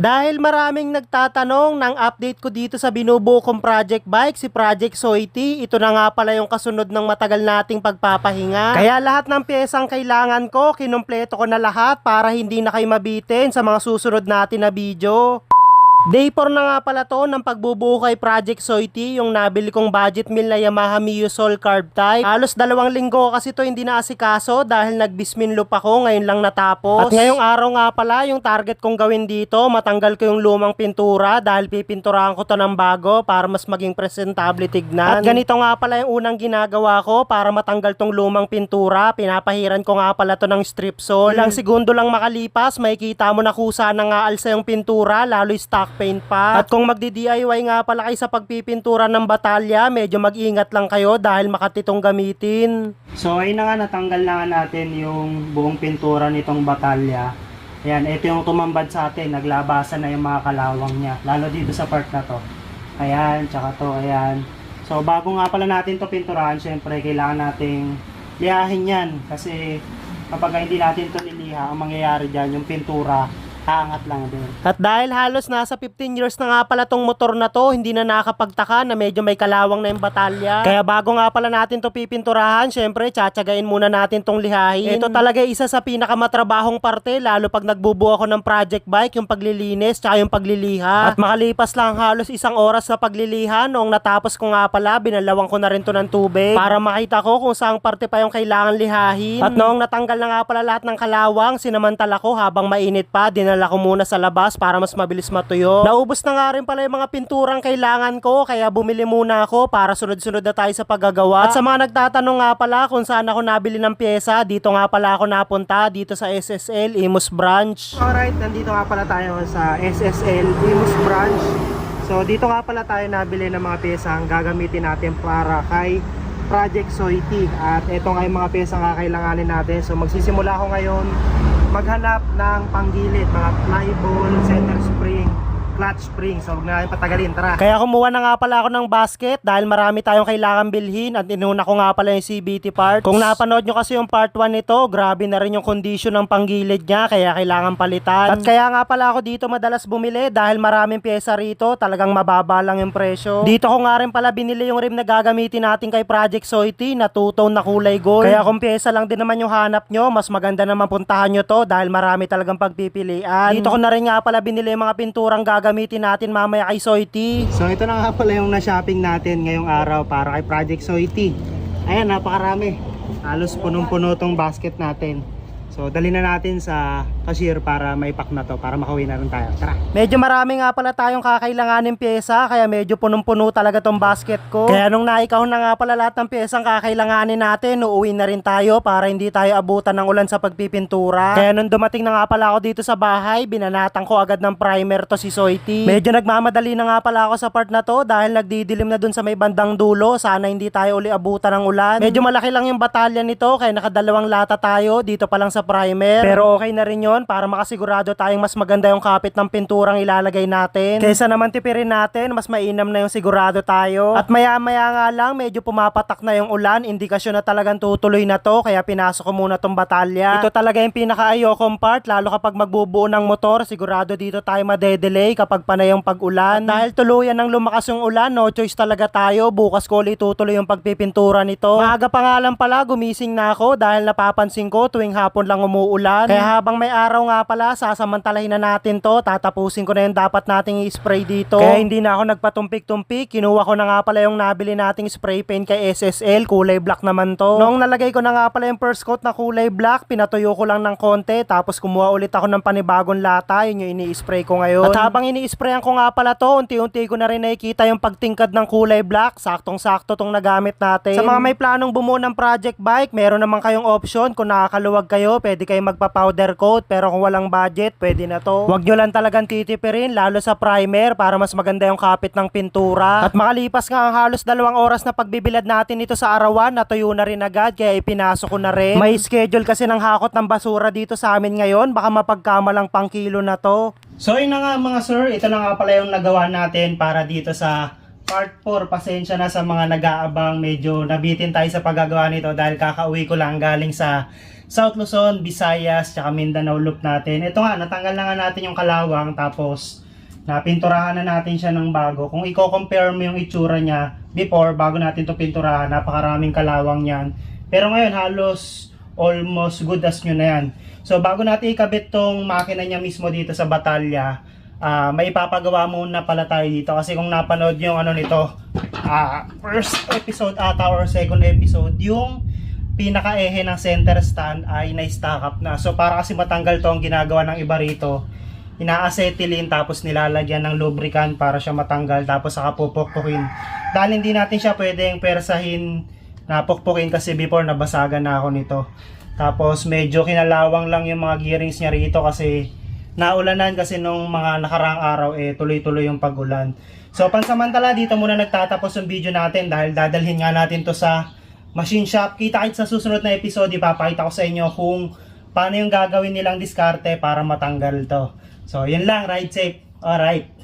Dahil maraming nagtatanong ng update ko dito sa binubuo kong project bike, si Project Soity, ito na nga pala yung kasunod ng matagal nating pagpapahinga. Kaya lahat ng pyesang kailangan ko, kinumpleto ko na lahat para hindi na kayo mabitin sa mga susunod natin na video. Day 4 na nga pala to ng pagbubuo kay Project Soity, yung nabili kong budget meal na Yamaha Mio Soul Carb Type. Halos dalawang linggo kasi to hindi na asikaso dahil nagbismin ako, ngayon lang natapos. At ngayong araw nga pala, yung target kong gawin dito, matanggal ko yung lumang pintura dahil pipinturahan ko to ng bago para mas maging presentable tignan. At ganito nga pala yung unang ginagawa ko para matanggal tong lumang pintura, pinapahiran ko nga pala to ng strip sole. Ilang segundo lang makalipas, makikita mo na kusa na nga alsa yung pintura, lalo yung stock paint pa. At kung magdi-DIY nga pala kayo sa pagpipintura ng batalya, medyo mag-ingat lang kayo dahil makatitong gamitin. So ayun na nga, natanggal na nga natin yung buong pintura nitong batalya. Ayan, ito yung tumambad sa atin, naglabasan na yung mga kalawang niya, lalo dito sa part na to. Ayan, tsaka to, ayan. So bago nga pala natin to pinturahan, syempre kailangan nating lihahin yan kasi kapag hindi natin to niliha, ang mangyayari dyan, yung pintura, aangat lang din. At dahil halos nasa 15 years na nga pala tong motor na to, hindi na nakakapagtaka na medyo may kalawang na yung batalya. Kaya bago nga pala natin to pipinturahan, syempre tsatsagain muna natin tong lihahin. Ito talaga isa sa pinakamatrabahong parte, lalo pag nagbubuo ako ng project bike, yung paglilinis, tsaka yung pagliliha. At makalipas lang halos isang oras sa pagliliha, noong natapos ko nga pala, binalawang ko na rin to ng tubig para makita ko kung saang parte pa yung kailangan lihahin. At noong natanggal na nga pala lahat ng kalawang, sinamantala ko habang mainit pa, dinala ko muna sa labas para mas mabilis matuyo. Naubos na nga rin pala yung mga pinturang kailangan ko, kaya bumili muna ako para sunod-sunod na tayo sa paggagawa. At sa mga nagtatanong nga pala kung saan ako nabili ng pyesa, dito nga pala ako napunta, dito sa SSL Imus Branch. Alright, nandito nga pala tayo sa SSL Imus Branch. So dito nga pala tayo nabili ng mga pyesa ang gagamitin natin para kay Project Soity at ito nga yung mga pyesa nga kailanganin natin. So magsisimula ako ngayon maghanap ng panggilid, mga fly ball, center spring, clutch spring. So huwag na natin patagalin, tara. Kaya kumuha na nga pala ako ng basket dahil marami tayong kailangan bilhin at inuna ko nga pala yung CBT part. Kung napanood nyo kasi yung part 1 nito, grabe na rin yung condition ng panggilid niya kaya kailangan palitan. At kaya nga pala ako dito madalas bumili dahil maraming pyesa rito, talagang mababa lang yung presyo. Dito ko nga rin pala binili yung rim na gagamitin natin kay Project Soity na two-tone na kulay gold. Kaya kung pyesa lang din naman yung hanap nyo, mas maganda naman puntahan nyo to dahil marami talagang pagpipilian. Dito ko na rin nga pala binili yung mga pinturang gagamitin natin mamaya kay Soity. So ito na nga pala yung na-shopping natin ngayong araw para kay Project Soity. Ayan, napakarami. Halos punong-puno tong basket natin. So, dali na natin sa cashier para may pack na to, para makauwi na rin tayo. Tara! Medyo marami nga pala tayong kakailanganin pyesa, kaya medyo punong-puno talaga tong basket ko. Kaya nung naikaw na nga pala lahat ng pyesang kakailanganin natin, uuwi na rin tayo para hindi tayo abutan ng ulan sa pagpipintura. Kaya nung dumating na nga pala ako dito sa bahay, binanatan ko agad ng primer to si Soity. Medyo nagmamadali na nga pala ako sa part na to dahil nagdidilim na dun sa may bandang dulo. Sana hindi tayo uli abutan ng ulan. Medyo malaki lang yung batalya nito, kaya nakadalawang lata tayo dito pa lang sa primer. Pero okay na rin yon para makasigurado tayong mas maganda yung kapit ng pinturang ilalagay natin. Kaysa naman tipirin natin, mas mainam na yung sigurado tayo. At maya maya nga lang, medyo pumapatak na yung ulan, indikasyon na talagang tutuloy na to, kaya pinasok ko muna tong batalya. Ito talaga yung pinaka-ayokong part, lalo kapag magbubuo ng motor, sigurado dito tayo madedelay kapag panay yung pag-ulan. At dahil tuluyan ng lumakas yung ulan, no choice talaga tayo, bukas ko ulit tutuloy yung pagpipintura nito. Maaga pa nga lang pala, gumising na ako dahil napapansin ko tuwing hapon lang umuulan. Kaya habang may araw nga pala, sasamantalahin na natin to. Tatapusin ko na yung dapat nating i-spray dito. Kaya hindi na ako nagpatumpik-tumpik. Kinuha ko na nga pala yung nabili nating spray paint kay SSL. Kulay black naman to. Noong nalagay ko na nga pala yung first coat na kulay black, pinatuyo ko lang ng konti. Tapos kumuha ulit ako ng panibagong lata. Yun yung ini-spray ko ngayon. At habang ini-sprayan ko nga pala to, unti-unti ko na rin nakikita yung pagtingkad ng kulay black. Saktong-sakto tong nagamit natin. Sa mga may planong bumuo ng project bike, meron naman kayong option. Kung nakakaluwag kayo, pwede kayo magpa-powder coat. Pero kung walang budget, pwede na to. Huwag nyo lang talagang titipirin, lalo sa primer, para mas maganda yung kapit ng pintura. At makalipas nga ang halos dalawang oras na pagbibilad natin ito sa arawan, natuyo na rin agad, kaya ipinasok ko na rin. May schedule kasi ng hakot ng basura dito sa amin ngayon, baka mapagkamalang pang kilo na to. So yun na nga mga sir, ito na nga pala yung nagawa natin para dito sa part 4, pasensya na sa mga nag-aabang. Medyo nabitin tayo sa paggagawa nito dahil kakauwi ko lang galing sa South Luzon, Visayas, tsaka Mindanao loop natin. Ito nga, natanggal na nga natin yung kalawang tapos napinturahan na natin siya ng bago. Kung i-compare mo yung itsura niya before, bago natin to pinturahan, napakaraming kalawang yan. Pero ngayon, halos almost good as new na yan. So, bago natin ikabit tong makina niya mismo dito sa batalya, ah may ipapagawa muna pala tayo dito. Kasi kung napanood yung ano nito, ah first episode ata or second episode, yung pinaka-ehe ng center stand ay na-stack up na. So, para kasi matanggal to ang ginagawa ng iba rito, ina-acetylene tapos nilalagyan ng lubricant para siya matanggal tapos saka pupukpukin. Dahil hindi natin siya pwedeng persahin na pukpukin kasi before nabasagan na ako nito. Tapos medyo kinalawang lang yung mga gearings niya rito kasi naulanan kasi nung mga nakaraang araw eh tuloy-tuloy yung pagulan. So pansamantala dito muna nagtatapos yung video natin dahil dadalhin nga natin to sa machine shop. Kita kahit sa susunod na episode ipapakita ko sa inyo kung paano yung gagawin nilang diskarte para matanggal to. So yun lang, ride safe. Alright.